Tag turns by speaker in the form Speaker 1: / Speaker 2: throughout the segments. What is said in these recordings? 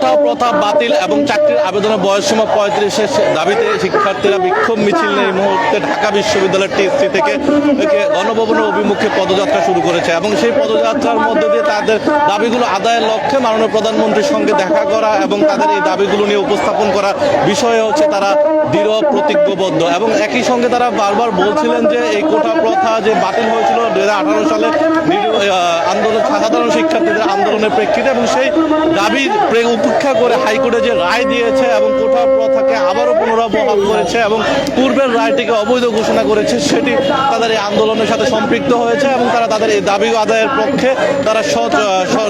Speaker 1: কোটা প্রথা বাতিল এবং চাকরির আবেদনের বয়সসীমা পঁয়ত্রিশের দাবিতে শিক্ষার্থীরা বিক্ষোভ মিছিল এই মুহূর্তে ঢাকা বিশ্ববিদ্যালয়ের টিএসসি থেকে গণভবনের অভিমুখে পদযাত্রা শুরু করেছে এবং সেই পদযাত্রার মধ্যে দিয়ে তাদের দাবিগুলো আদায়ের লক্ষ্যে মাননীয় প্রধানমন্ত্রীর সঙ্গে দেখা করা এবং তাদের এই দাবিগুলো নিয়ে উপস্থাপন করা বিষয়ে হচ্ছে তারা দৃঢ় প্রতিজ্ঞবদ্ধ এবং একই সঙ্গে তারা বারবার বলছিলেন যে এই কোটা প্রথা যে বাতিল হয়েছিল দু হাজার আঠারো সালে আন্দোলন সাধারণ শিক্ষার্থীদের আন্দোলনের প্রেক্ষিতে এবং সেই দাবি প্রে- উপেক্ষা করে হাইকোর্টে যে রায় দিয়েছে এবং কোটা প্রথাকে আবারও পুনরাবহাল করেছে এবং পূর্বের রায়টিকে অবৈধ ঘোষণা করেছে, সেটি তাদের এই আন্দোলনের সাথে সম্পৃক্ত হয়েছে এবং তারা তাদের এই দাবি আদায়ের পক্ষে তারা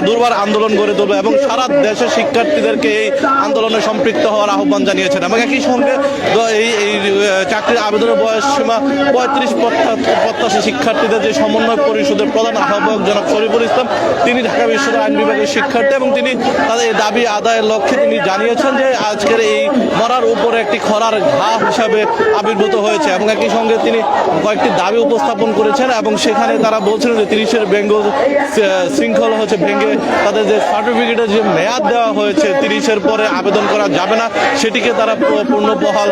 Speaker 1: দুর্বার আন্দোলন গড়ে তুলবে এবং সারা দেশের শিক্ষার্থীদেরকে এই আন্দোলনে সম্পৃক্ত হওয়ার আহ্বান জানিয়েছেন। এবং একই সঙ্গে এই এই চাকরির আবেদনের বয়স সীমা পঁয়ত্রিশ প্রত্যাশী শিক্ষার্থীদের যে সমন্বয় পরিষদের প্রধান আহ্বায়ক জনাব শরীফুল ইসলাম, তিনি ঢাকা বিশ্ববিদ্যালয় আইন বিভাগের শিক্ষার্থী এবং তিনি তাদের এই দাবি আদায়ের লক্ষ্যে তিনি জানিয়েছেন যে আজকের এই মরার উপরে একটি খরার ঘা হিসাবে আবির্ভূত হয়েছে এবং একই সঙ্গে তিনি কয়েকটি দাবি উপস্থাপন করেছেন এবং সেখানে তারা বলছিলেন যে তিরিশের বেঙ্গল শৃঙ্খলা হচ্ছে ভেঙে তাদের যে সার্টিফিকেটের যে মেয়াদ দেওয়া হয়েছে তিরিশের পরে আবেদন করা যাবে না। সেটিকে তারা পূর্ণ বহাল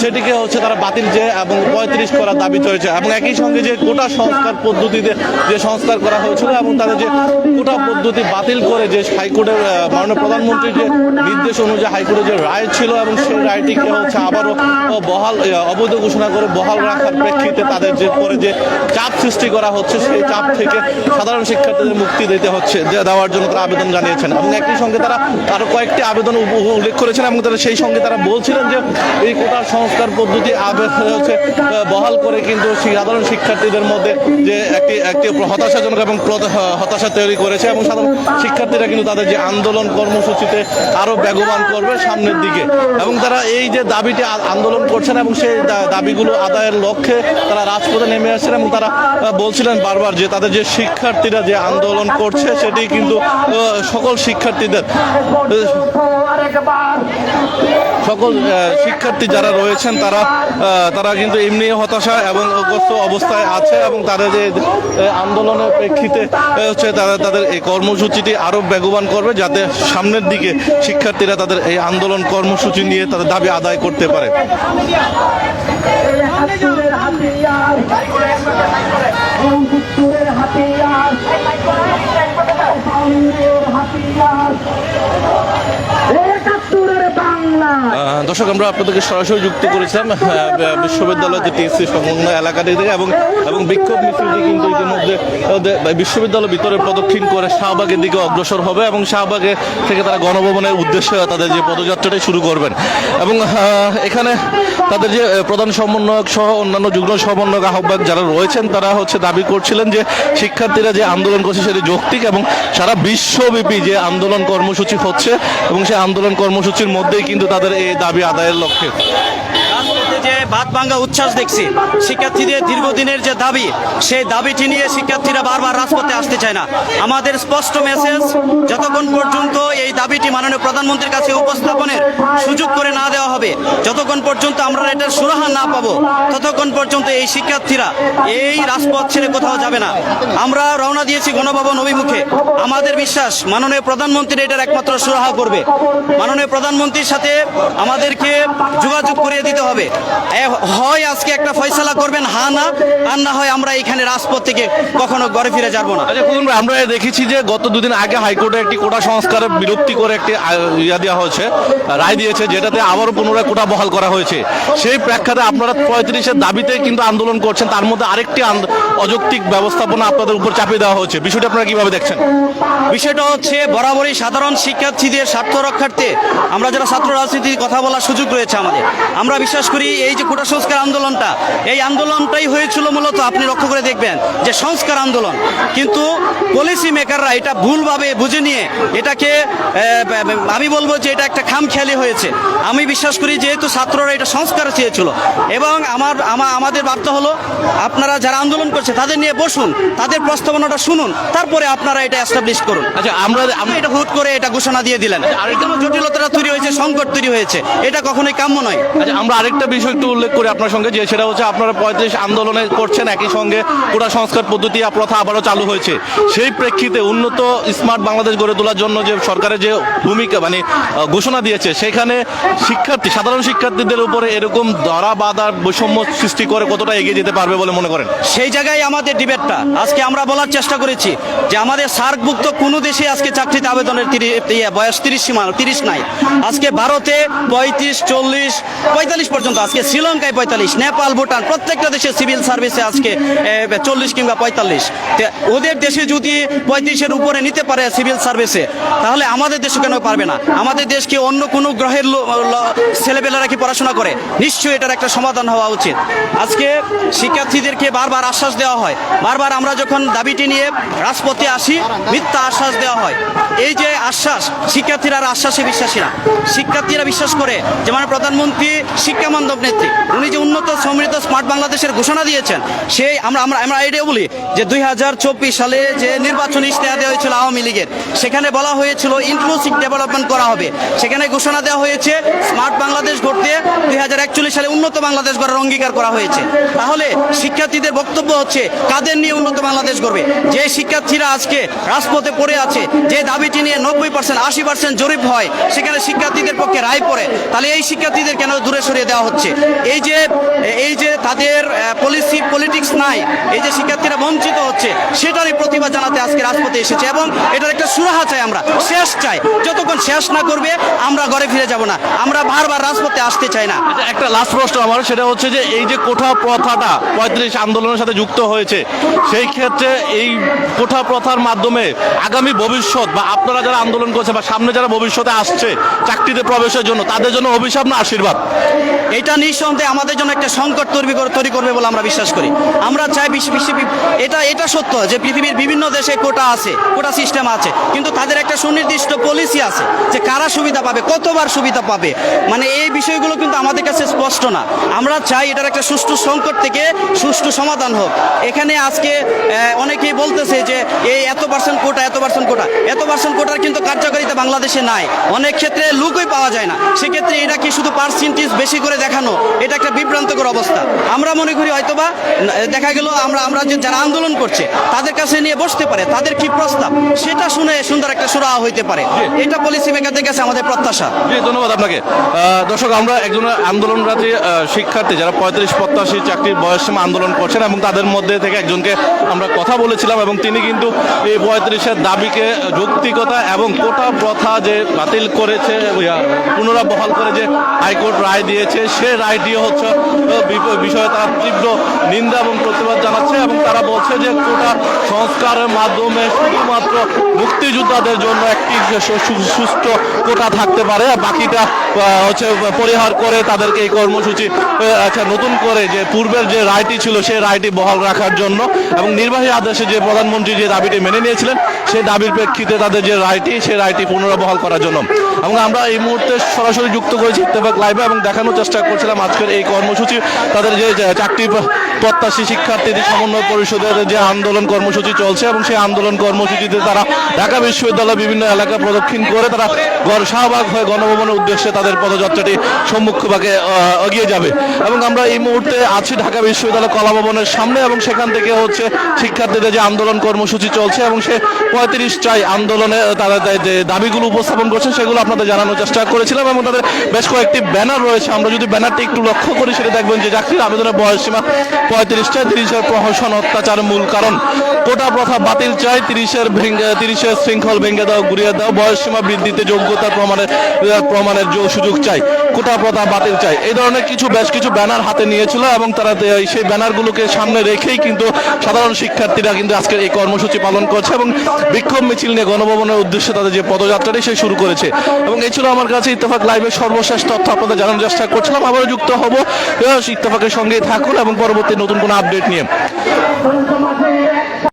Speaker 1: সেটিকে হচ্ছে তারা বাতিল যে এবং পঁয়ত্রিশ করার দাবি চলেছে এবং একই সঙ্গে যে কোটা সংস্কার পদ্ধতিতে যে সংস্কার করা হয়েছিল এবং তাদের যে কোটা পদ্ধতি বাতিল করে যে হাইকোর্টের মাননীয় প্রধানমন্ত্রীর যে নির্দেশ অনুযায়ী হাইকোর্টের যে রায় ছিল এবং সেই রায়টিকে হচ্ছে আবারও বহাল অবৈধ ঘোষণা করে বহাল রাখার প্রেক্ষিতে তাদের যে পরে যে চাপ সৃষ্টি করা হচ্ছে সেই চাপ থেকে সাধারণ শিক্ষার্থীদের মুক্তি দিতে হচ্ছে দেওয়ার জন্য তারা আবেদন জানিয়েছেন। এবং একই সঙ্গে তারা আরও কয়েকটি আবেদন উল্লেখ করেছেন এবং তারা সেই সঙ্গে তারা বলছিলেন যে এই কোটার সংস্কার পদ্ধতি হচ্ছে বহাল করে কিন্তু সাধারণ শিক্ষার্থীদের মধ্যে যে একটি একটি হতাশাজনক এবং হতাশা তৈরি করেছে এবং সাধারণ শিক্ষার্থীরা কিন্তু তাদের যে আন্দোলন কর্মসূচিতে আরও বেগবান করবে সামনের দিকে। এবং তারা এই যে দাবিটি আন্দোলন করছেন এবং সেই দাবিগুলো আদায়ের লক্ষ্যে তারা রাজপথে নেমে আসছেন এবং তারা বলছিলেন বারবার যে তাদের যে শিক্ষার্থীরা যে আন্দোলন করছে, সেটি কিন্তু সকল শিক্ষার্থীদের সকল শিক্ষার্থী যারা রয়েছেন তারা তারা কিন্তু এমনি হতাশা এবং অগ্রস্ত অবস্থায় আছে এবং তাদের যে, আন্দোলনের প্রেক্ষিতে হচ্ছে তারা তাদের এই কর্মসূচিটি আরও বেগবান করবে যাতে সামনের দিকে শিক্ষার্থীরা তাদের এই আন্দোলন কর্মসূচি নিয়ে তাদের দাবি আদায় করতে পারে। দর্শক, আমরা আপনাদেরকে সরাসরি যুক্ত করেছিলাম বিশ্ববিদ্যালয় যে টিএসসি সংলগ্ন এলাকাটি থেকে এবং এবং বিক্ষোভ মিছিলটি কিন্তু ইতিমধ্যে বিশ্ববিদ্যালয় ভিতরে প্রদক্ষিণ করে শাহবাগের দিকে অগ্রসর হবে এবং শাহবাগে থেকে তারা গণভবনের উদ্দেশ্যে তাদের যে পদযাত্রাটি শুরু করবেন। এবং এখানে তাদের যে প্রধান সমন্বয়ক সহ অন্যান্য যুগ্ম সমন্বয়ক আহ্বায়ক যারা রয়েছেন, তারা হচ্ছে দাবি করছিলেন যে, শিক্ষার্থীরা যে আন্দোলন করছে সেটি যৌক্তিক এবং সারা বিশ্বব্যাপী যে আন্দোলন কর্মসূচি হচ্ছে এবং সেই আন্দোলন কর্মসূচির মধ্যেই কিন্তু তাদের এই দাবি আদায়ের লক্ষ্যে।
Speaker 2: যে ভাত ভাঙ্গা উচ্ছ্বাস দেখছি, শিক্ষার্থীদের দীর্ঘদিনের যে দাবি, সেই দাবিটি নিয়ে শিক্ষার্থীরা বারবার রাজপথে আসতে চায় না। আমাদের স্পষ্ট মেসেজ যতক্ষণ পর্যন্ত এই দাবিটি মাননীয় প্রধানমন্ত্রীর কাছে উপস্থাপনের সুযোগ করে না দেওয়া হবে, যতক্ষণ পর্যন্ত আমরা এটার সুরাহা না পাবো, ততক্ষণ পর্যন্ত এই শিক্ষার্থীরা এই রাজপথ ছেড়ে কোথাও যাবে না। আমরা রওনা দিয়েছি গণভবন অভিমুখে। আমাদের বিশ্বাস, মাননীয় প্রধানমন্ত্রী এটার একমাত্র সুরাহা করবে। মাননীয় প্রধানমন্ত্রীর সাথে আমাদেরকে যোগাযোগ করিয়ে দিতে হবে। হয় আজকে একটা ফয়সালা করবেন হা না? আর না হয় আমরা এখানে রাজপথ থেকে কখনো ঘরে ফিরে যাব না।
Speaker 1: আচ্ছা আমরা দেখেছি যে গত দুদিন আগে হাইকোর্টে একটি কোটা সংস্কারের বিরক্তি করে একটি ইয়া দেওয়া হয়েছে রায় দিয়েছে যেটাতে আবারও পুনরায় কোটা বহাল করা হয়েছে। সেই প্রেক্ষাতে আপনারা পঁয়ত্রিশের দাবিতে কিন্তু আন্দোলন করছেন তার মধ্যে আরেকটি অযৌক্তিক ব্যবস্থাপনা আপনাদের উপর চাপিয়ে দেওয়া হয়েছে। বিষয়টা আপনারা কীভাবে দেখছেন?
Speaker 2: বিষয়টা হচ্ছে বরাবরই সাধারণ শিক্ষার্থীদের স্বার্থ রক্ষার্থে আমরা যারা ছাত্র রাজনীতির কথা বলার সুযোগ রয়েছে আমাদের আমরা বিশ্বাস করি এই যে কোটা সংস্কার আন্দোলনটা। এই আন্দোলনটাই হয়েছিল মূলত আপনি লক্ষ্য করে দেখবেন যে সংস্কার আন্দোলন। কিন্তু পলিসি মেকাররা এটা ভুলভাবে বুঝে নিয়ে এটাকে আমি বলব যে এটা একটা খামখেয়ালি হয়েছে। আমি বিশ্বাস করি যেহেতু ছাত্ররা এটা সংস্কার চেয়েছিল। এবং আমার আমা- আমাদের ভাবতে হলো আপনারা যারা আন্দোলন করছে তাদের নিয়ে বসুন তাদের প্রস্তাবনাটা শুনুন তারপরে আপনারা এটা এস্টাবলিশ করুন।
Speaker 1: আচ্ছা আমরা
Speaker 2: আপনি এটা হুট করে এটা ঘোষণা দিয়ে দিলেন। আর এটা জটিলতা তৈরি হয়েছে সংকট তৈরি হয়েছে এটা কখনোই কাম্য নয়।
Speaker 1: আচ্ছা আমরা আরেকটা বিষয় একটু উল্লেখ করি আপনার সঙ্গে যে সেটা হচ্ছে আপনারা পঁয়ত্রিশ আন্দোলনে করছেন একই সঙ্গে কোটা সংস্কার পদ্ধতি প্রথা আবারও চালু হয়েছে। সেই প্রেক্ষিতে উন্নত স্মার্ট বাংলাদেশ গড়ে তোলার জন্য যে সরকারের যে ভূমিকা মানে ঘোষণা দিয়েছে সেখানে শিক্ষার্থী সাধারণ শিক্ষার্থীদের উপরে এরকম ধরা বাধার বৈষম্য সৃষ্টি করে কতটা এগিয়ে যেতে পারবে বলে মনে করেন?
Speaker 2: সেই জায়গায় আমাদের ডিবেটটা আজকে আমরা বলার চেষ্টা করেছি যে আমাদের সার্কভুক্ত কোনো দেশে আজকে চাকরিতে আবেদনের ইয়ে, বয়স তিরিশ সীমা তিরিশ নাই। আজকে ভারতে পঁয়ত্রিশ চল্লিশ পঁয়তাল্লিশ পর্যন্ত আজকে শ্রীলঙ্কায় পঁয়তাল্লিশ, নেপাল, ভুটান, প্রত্যেকটা দেশে সিভিল সার্ভিসে আজকে চল্লিশ কিংবা পঁয়তাল্লিশ। ওদের দেশে যদি পঁয়ত্রিশের উপরে নিতে পারে সিভিল সার্ভিসে, তাহলে আমাদের দেশে কেন পারবে না? আমাদের দেশকে অন্য কোনো গ্রহের ছেলেপেলেরা কি পড়াশোনা করে? নিশ্চয়ই এটার একটা সমাধান হওয়া উচিত। আজকে শিক্ষার্থীদেরকে বারবার আশ্বাস দেওয়া হয়। বারবার আমরা যখন দাবিটি নিয়ে রাজপথে আসি, মিথ্যা আশ্বাস দেওয়া হয়। এই যে আশ্বাস, শিক্ষার্থীরা আশ্বাসে বিশ্বাসী না। শিক্ষার্থীরা বিশ্বাস করে যে মানে প্রধানমন্ত্রী শিক্ষা মন্ডপ নেত্রী। উনি যে উন্নত, সমৃদ্ধ, স্মার্ট বাংলাদেশের ঘোষণা দিয়েছেন, সেই আমরা আমরা আমরা এটাও বলি যে দুই হাজার চব্বিশ সালে যে নির্বাচনী ইশতেহার দেওয়া হয়েছিল আওয়ামী লীগের, সেখানে বলা হয়েছিল ইনক্লুসিভ ডেভেলপমেন্ট করা হবে। সেখানে ঘোষণা দেওয়া হয়েছে স্মার্ট বাংলাদেশ গড়তে দুই হাজার একচল্লিশ সালে উন্নত বাংলাদেশ গড়ার অঙ্গীকার করা হয়েছে। তাহলে শিক্ষার্থীদের বক্তব্য হচ্ছে, কাদের নিয়ে উন্নত বাংলাদেশ গড়বে? যে শিক্ষার্থীরা আজকে রাজপথে পড়ে আছে, যে দাবিটি নিয়ে নব্বই পার্সেন্ট আশি পার্সেন্ট জরিপ হয়, সেখানে শিক্ষার্থীদের পক্ষে রায় পড়ে। তাহলে এই শিক্ষার্থীদের কেন দূরে সরিয়ে দেওয়া হচ্ছে? এই যে এই যে তাদের পলিসি পলিটিক্স নাই এই যে শিক্ষার্থীরা বঞ্চিত হচ্ছে সেটারই প্রতিবাদ জানাতে আজকে রাজপথে এসেছে এবং এটার একটা সুরাহা চাই আমরা শেষ চাই। যতক্ষণ শেষ না করবে আমরা ঘরে ফিরে যাব না আমরা বারবার রাজপথে আসতে চাই না।
Speaker 1: আচ্ছা, একটা লাস্ট প্রশ্ন আমার সেটা হচ্ছে যে এই যে কোঠা প্রথাটা পঁয়ত্রিশ আন্দোলনের সাথে যুক্ত হয়েছে সেই ক্ষেত্রে এই কোঠা প্রথার মাধ্যমে আগামী ভবিষ্যৎ বা আপনারা যারা আন্দোলন করছে বা সামনে যারা ভবিষ্যতে আসছে চাকরিতে প্রবেশের জন্য তাদের জন্য অভিশাপ না আশীর্বাদ?
Speaker 2: এটা নিঃসন্দেহে আমাদের জন্য একটা সংকট তৈরি করে- তৈরি করবে বলে আমরা বিশ্বাস করি। আমরা চাই বিশ্ব এটা এটা সত্য যে পৃথিবীর বিভিন্ন দেশে কোটা আছে, কোটা সিস্টেম আছে, কিন্তু তাদের একটা সুনির্দিষ্ট পলিসি আছে যে কারা সুবিধা পাবে, কতবার সুবিধা পাবে। মানে এই বিষয়গুলো কিন্তু আমাদের কাছে স্পষ্ট না। আমরা চাই এটার একটা সুষ্ঠু সংকট থেকে সুষ্ঠু সমাধান হোক। এখানে আজকে অনেকেই বলতেছে যে এই এত পার্সেন্ট কোটা, এত পার্সেন্ট কোটা। এত পার্সেন্ট কোটার কিন্তু কার্যকারিতা বাংলাদেশে নাই। অনেক ক্ষেত্রে লুকই পাওয়া যায় না। সেক্ষেত্রে এটা কি শুধু পার্সেন্টেজ বেশি করে দেখানো? এটা একটা বিভ্রান্তকর অবস্থা। আমরা মনে করি হয়তোবা দেখা গেল আমরা আমরা যে যারা আন্দোলন করছে তাদের কাছে নিয়ে বসতে পারে তাদের কি প্রস্তাব? সেটা শুনে সুন্দর একটা সুরাহা হইতে পারে। এটা পলিসি মেকারদের কাছে আমাদের প্রত্যাশা।
Speaker 1: জি ধন্যবাদ আপনাকে। দর্শক আমরা একজন আন্দোলনরত শিক্ষার্থী যারা পঁয়ত্রিশ প্রত্যাশী চাকরির বয়সসীমা আন্দোলন করছেন এবং তাদের মধ্যে থেকে একজনকে আমরা কথা বলেছিলাম এবং তিনি কিন্তু এই পঁয়ত্রিশের দাবিকে যৌক্তিকতা এবং কোটা প্রথা যে বাতিল করেছে ইয়া, পুনরায় বহাল করে যে হাইকোর্ট রায় দিয়েছে সে রায়টি হচ্ছে বিষয়ে তারা তীব্র নিন্দা এবং প্রতিবাদ জানাচ্ছে এবং তারা বলছে যে কোটা সংস্কারের মাধ্যমে শুধুমাত্র মুক্তিযোদ্ধাদের জন্য একটি সু- সু- সুষ্ঠু কোটা থাকতে পারে বাকিটা হচ্ছে পরিহার করে তাদেরকে এই কর্মসূচি আচ্ছা নতুন করে যে পূর্বের যে রায়টি ছিল সেই রায়টি বহাল রাখার জন্য এবং নির্বাহী আদেশে যে প্রধানমন্ত্রী যে দাবিটি মেনে নিয়েছিলেন, সেই দাবির প্রেক্ষিতে তাদের যে রায়টি, সেই রায়টি পুনরায় বহাল করার জন্য। এবং আমরা এই মুহূর্তে সরাসরি যুক্ত করেছি ইত্তেফাক লাইভে এবং দেখানোর চেষ্টা করছিলাম আজকের এই কর্মসূচি, তাদের যে চাকরি প্রত্যাশী শিক্ষার্থীদের সমন্বয় পরিষদের যে আন্দোলন কর্মসূচি চলছে এবং সেই আন্দোলন কর্মসূচিতে তারা ঢাকা বিশ্ববিদ্যালয় বিভিন্ন এলাকা প্রদক্ষিণ করে তারা শাহবাগ হয়ে গণভবনের উদ্দেশ্যে তাদের পদযাত্রাটি সম্মুখভাগে এগিয়ে যাবে। এবং আমরা এই মুহূর্তে আছি ঢাকা বিশ্ববিদ্যালয় কলা ভবনের সামনে এবং সেখান থেকে হচ্ছে শিক্ষার্থীদের যে আন্দোলন কর্মসূচি চলছে এবং সে পঁয়ত্রিশ পঁয়ত্রিশটাই আন্দোলনে তারা যে- যে দাবিগুলো উপস্থাপন করছে সেগুলো আপনাদের জানানোর চেষ্টা করেছিলাম এবং তাদের বেশ কয়েকটি ব্যানার রয়েছে। আমরা যদি ব্যানারটি একটু লক্ষ্য করি সেটা দেখবেন যে চাকরির আবেদনের বয়সসীমা পঁয়ত্রিশটা তিরিশের প্রহসন অত্যাচার মূল কারণ। কোটা প্রথা বাতিল চাই, তিরিশের ভেঙে, তিরিশের শৃঙ্খল ভেঙে দাও ঘুরিয়ে দাও। বয়সসীমা বৃদ্ধিতে যোগ্যতা প্রমাণের প্রমাণের সুযোগ চাই। কোটা প্রথা বাতিল চাই। এই ধরনের কিছু বেশ কিছু ব্যানার হাতে নিয়েছিল এবং তারা সেই ব্যানারগুলোকে সামনে রেখেই কিন্তু সাধারণ শিক্ষার্থীরা কিন্তু আজকের এই কর্মসূচি পালন করছে এবং বিক্ষোভ মিছিল নিয়ে গণভবনের উদ্দেশ্যে তাদের যে পদযাত্রাটি সে শুরু করেছে। এবং এই ছিল আমার কাছে ইত্তেফাক লাইভের সর্বশেষ তথ্য। আপনাদের জানানোর চেষ্টা করছিলাম, আবারও যুক্ত হব। ইত্তেফাকের সঙ্গেই থাকুন এবং পরবর্তী নতুন কোনো আপডেট নিয়ে।